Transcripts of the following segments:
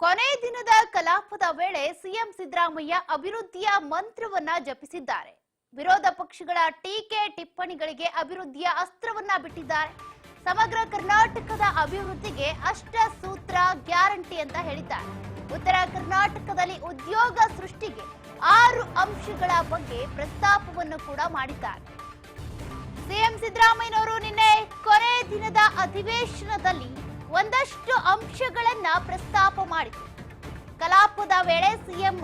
ಕೊನೆ ದಿನದ ಕಲಾಪದ ವೇಳೆ ಸಿಎಂ ಸಿದ್ದರಾಮಯ್ಯ ಅಭಿವೃದ್ಧಿಯ ಮಂತ್ರವನ್ನ ಜಪಿಸಿದ್ದಾರೆ. ವಿರೋಧ ಪಕ್ಷಗಳ ಟೀಕೆ ಟಿಪ್ಪಣಿಗಳಿಗೆ ಅಭಿವೃದ್ಧಿಯ ಅಸ್ತ್ರವನ್ನ ಬಿಟ್ಟಿದ್ದಾರೆ. ಸಮಗ್ರ ಕರ್ನಾಟಕದ ಅಭಿವೃದ್ಧಿಗೆ ಅಷ್ಟ ಸೂತ್ರ ಗ್ಯಾರಂಟಿ ಅಂತ ಹೇಳಿದ್ದಾರೆ. ಉತ್ತರ ಕರ್ನಾಟಕದಲ್ಲಿ ಉದ್ಯೋಗ ಸೃಷ್ಟಿಗೆ ಆರು ಅಂಶಗಳ ಬಗ್ಗೆ ಪ್ರಸ್ತಾಪವನ್ನು ಕೂಡ ಮಾಡಿದ್ದಾರೆ. ಸಿಎಂ ಸಿದ್ದರಾಮಯ್ಯನವರು ನಿನ್ನೆ ಕೊನೆ ದಿನದ ಅಧಿವೇಶನದಲ್ಲಿ ಒಂದಷ್ಟು ಅಂಶಗಳನ್ನ ಪ್ರಸ್ತಾಪ ಮಾಡಿತು ಕಲಾಪದ ವೇಳೆ ಸಿಎಂ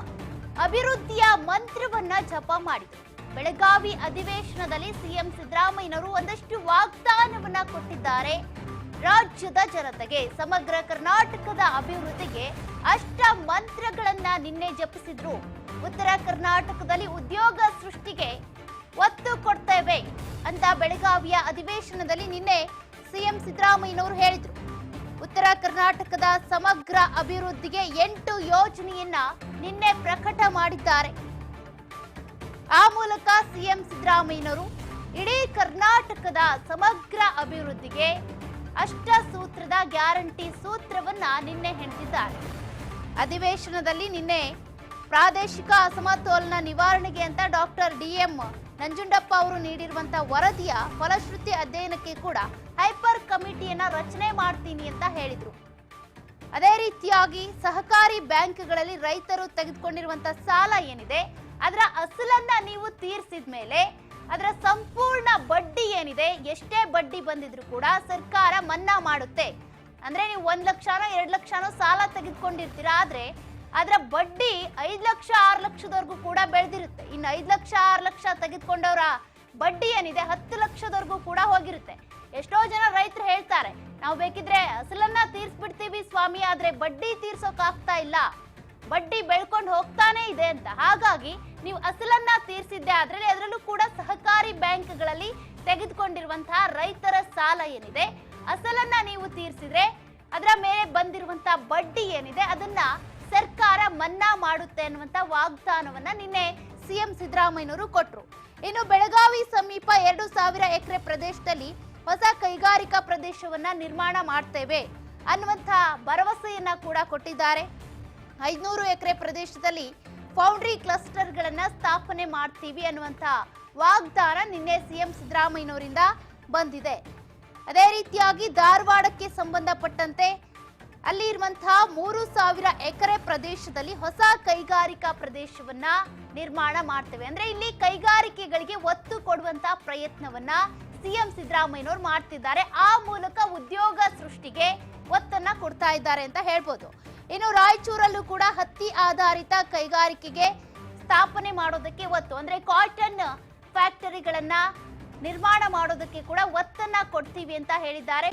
ಅಭಿವೃದ್ಧಿಯ ಮಂತ್ರವನ್ನ ಜಪ ಮಾಡಿತು ಬೆಳಗಾವಿ ಅಧಿವೇಶನದಲ್ಲಿ ಸಿಎಂ ಸಿದ್ದರಾಮಯ್ಯನವರು ಒಂದಷ್ಟು ವಾಗ್ದಾನವನ್ನ ಕೊಟ್ಟಿದ್ದಾರೆ. ರಾಜ್ಯದ ಜನತೆಗೆ, ಸಮಗ್ರ ಕರ್ನಾಟಕದ ಅಭಿವೃದ್ಧಿಗೆ ಅಷ್ಟ ಮಂತ್ರಗಳನ್ನ ನಿನ್ನೆ ಜಪಿಸಿದ್ರು. ಉತ್ತರ ಕರ್ನಾಟಕದಲ್ಲಿ ಉದ್ಯೋಗ ಸೃಷ್ಟಿಗೆ ಒತ್ತು ಕೊಡ್ತೇವೆ ಅಂತ ಬೆಳಗಾವಿಯ ಅಧಿವೇಶನದಲ್ಲಿ ನಿನ್ನೆ ಸಿಎಂ ಸಿದ್ದರಾಮಯ್ಯನವರು ಹೇಳಿದ್ರು. ಉತ್ತರ ಕರ್ನಾಟಕದ ಸಮಗ್ರ ಅಭಿವೃದ್ಧಿಗೆ ಎಂಟು ಯೋಜನೆಯನ್ನ ನಿನ್ನೆ ಪ್ರಕಟ ಮಾಡಿದ್ದಾರೆ. ಆ ಮೂಲಕ ಸಿಎಂ ಸಿದ್ದರಾಮಯ್ಯನವರು ಇಡೀ ಕರ್ನಾಟಕದ ಸಮಗ್ರ ಅಭಿವೃದ್ಧಿಗೆ ಅಷ್ಟ ಸೂತ್ರದ ಗ್ಯಾರಂಟಿ ಸೂತ್ರವನ್ನ ನಿನ್ನೆ ಹೆಣೆದಿದ್ದಾರೆ ಅಧಿವೇಶನದಲ್ಲಿ ನಿನ್ನೆ ಪ್ರಾದೇಶಿಕ ಅಸಮತೋಲನ ನಿವಾರಣೆಗೆ ಅಂತ ಡಾಕ್ಟರ್ ಡಿಎಂ ನಂಜುಂಡಪ್ಪ ಅವರು ನೀಡಿರುವಂತಹ ವರದಿಯ ಫಲಶ್ರುತಿ ಅಧ್ಯಯನಕ್ಕೆ ಕೂಡ ಹೈಪರ್ ಕಮಿಟಿಯನ್ನ ರಚನೆ ಮಾಡ್ತೀನಿ ಅಂತ ಹೇಳಿದ್ರು. ಅದೇ ರೀತಿಯಾಗಿ ಸಹಕಾರಿ ಬ್ಯಾಂಕ್ಗಳಲ್ಲಿ ರೈತರು ತೆಗೆದುಕೊಂಡಿರುವಂತಹ ಸಾಲ ಏನಿದೆ, ಅದರ ಅಸಲನ್ನ ನೀವು ತೀರಿಸಿದ ಮೇಲೆ ಅದರ ಸಂಪೂರ್ಣ ಬಡ್ಡಿ ಏನಿದೆ, ಎಷ್ಟೇ ಬಡ್ಡಿ ಬಂದಿದ್ರು ಕೂಡ ಸರ್ಕಾರ ಮನ್ನಾ ಮಾಡುತ್ತೆ. ಅಂದ್ರೆ ನೀವು ಒಂದ್ ಲಕ್ಷನೋ, ಎರಡ್ ಲಕ್ಷನೋ ಸಾಲ ತೆಗೆದುಕೊಂಡಿರ್ತೀರ, ಆದ್ರೆ ಅದರ ಬಡ್ಡಿ ಐದ್ ಲಕ್ಷ, ಆರು ಲಕ್ಷದವರೆಗೂ ಕೂಡ ಬೆಳೆದಿರುತ್ತೆ. ಇನ್ನು ಐದ್ ಲಕ್ಷ, ಆರು ಲಕ್ಷ ತೆಗೆದುಕೊಂಡವರ ಬಡ್ಡಿ ಏನಿದೆ, ಹತ್ತು ಲಕ್ಷದವರೆಗೂ ಕೂಡ ಹೋಗಿರುತ್ತೆ. ಎಷ್ಟೋ ಜನ ರೈತರು ಹೇಳ್ತಾರೆ, ನಾವು ಬೇಕಿದ್ರೆ ಅಸಲನ್ನ ತೀರ್ಸ್ಬಿಡ್ತೀವಿ ಸ್ವಾಮಿ, ಆದ್ರೆ ಬಡ್ಡಿ ತೀರ್ಸೋಕ್ ಆಗ್ತಾ ಇಲ್ಲ. ಬಡ್ಡಿ ಬೆಳ್ಕೊಂಡು ಹೋಗ್ತಾನೆ ಇದೆ ಅಂತ. ಹಾಗಾಗಿ ನೀವು ಅಸಲನ್ನ ತೀರ್ಸಿದ್ದೆ ಆದ್ರೆ ಅದರಲ್ಲೂ ಕೂಡ ಸಹಕಾರಿ ಬ್ಯಾಂಕ್ಗಳಲ್ಲಿ ತೆಗೆದುಕೊಂಡಿರುವಂತಹ ರೈತರ ಸಾಲ ಏನಿದೆ, ಅಸಲನ್ನ ನೀವು ತೀರಿಸಿದ್ರೆ ಅದರ ಮೇಲೆ ಬಂದಿರುವಂತಹ ಬಡ್ಡಿ ಏನಿದೆ, ಅದನ್ನ ಸರ್ಕಾರ ಮನ್ನಾ ಮಾಡುತ್ತೆ ಅನ್ನುವಂತ ವಾಗ್ದಾನವನ್ನ ನಿನ್ನೆ ಸಿಎಂ ಸಿದ್ದರಾಮಯ್ಯನವರು ಕೊಟ್ಟರು ಇನ್ನು ಬೆಳಗಾವಿ ಸಮೀಪ ಎರಡು ಸಾವಿರ ಎಕರೆ ಪ್ರದೇಶದಲ್ಲಿ ಹೊಸ ಕೈಗಾರಿಕಾ ಪ್ರದೇಶವನ್ನ ನಿರ್ಮಾಣ ಮಾಡ್ತೇವೆ ಅನ್ನುವಂತ ಭರವಸೆಯನ್ನ ಕೂಡ ಕೊಟ್ಟಿದ್ದಾರೆ. ಐದ್ನೂರು ಎಕರೆ ಪ್ರದೇಶದಲ್ಲಿ ಫೌಂಡ್ರಿ ಕ್ಲಸ್ಟರ್ಗಳನ್ನ ಸ್ಥಾಪನೆ ಮಾಡ್ತೀವಿ ಅನ್ನುವಂತ ವಾಗ್ದಾನ ನಿನ್ನೆ ಸಿಎಂ ಸಿದ್ದರಾಮಯ್ಯನವರಿಂದ ಬಂದಿದೆ. ಅದೇ ರೀತಿಯಾಗಿ ಧಾರವಾಡಕ್ಕೆ ಸಂಬಂಧಪಟ್ಟಂತೆ ಅಲ್ಲಿ ಇರುವಂತಹ ಮೂರು ಸಾವಿರ ಎಕರೆ ಪ್ರದೇಶದಲ್ಲಿ ಹೊಸ ಕೈಗಾರಿಕಾ ಪ್ರದೇಶವನ್ನ ನಿರ್ಮಾಣ ಮಾಡ್ತೇವೆ. ಅಂದ್ರೆ ಇಲ್ಲಿ ಕೈಗಾರಿಕೆಗಳಿಗೆ ಒತ್ತು ಕೊಡುವಂತಹ ಪ್ರಯತ್ನವನ್ನ ಸಿಎಂ ಸಿದ್ದರಾಮಯ್ಯನವರು ಮಾಡ್ತಿದ್ದಾರೆ. ಆ ಮೂಲಕ ಉದ್ಯೋಗ ಸೃಷ್ಟಿಗೆ ಒತ್ತನ್ನ ಕೊಡ್ತಾ ಇದ್ದಾರೆ ಅಂತ ಹೇಳ್ಬೋದು. ಇನ್ನು ರಾಯಚೂರಲ್ಲೂ ಕೂಡ ಹತ್ತಿ ಆಧಾರಿತ ಕೈಗಾರಿಕೆಗೆ ಸ್ಥಾಪನೆ ಮಾಡೋದಕ್ಕೆ ಒತ್ತು. ಅಂದ್ರೆ ಕಾಟನ್ ಫ್ಯಾಕ್ಟರಿಗಳನ್ನ ನಿರ್ಮಾಣ ಮಾಡೋದಕ್ಕೆ ಕೂಡ ಒತ್ತನ್ನ ಕೊಡ್ತೀವಿ ಅಂತ ಹೇಳಿದ್ದಾರೆ.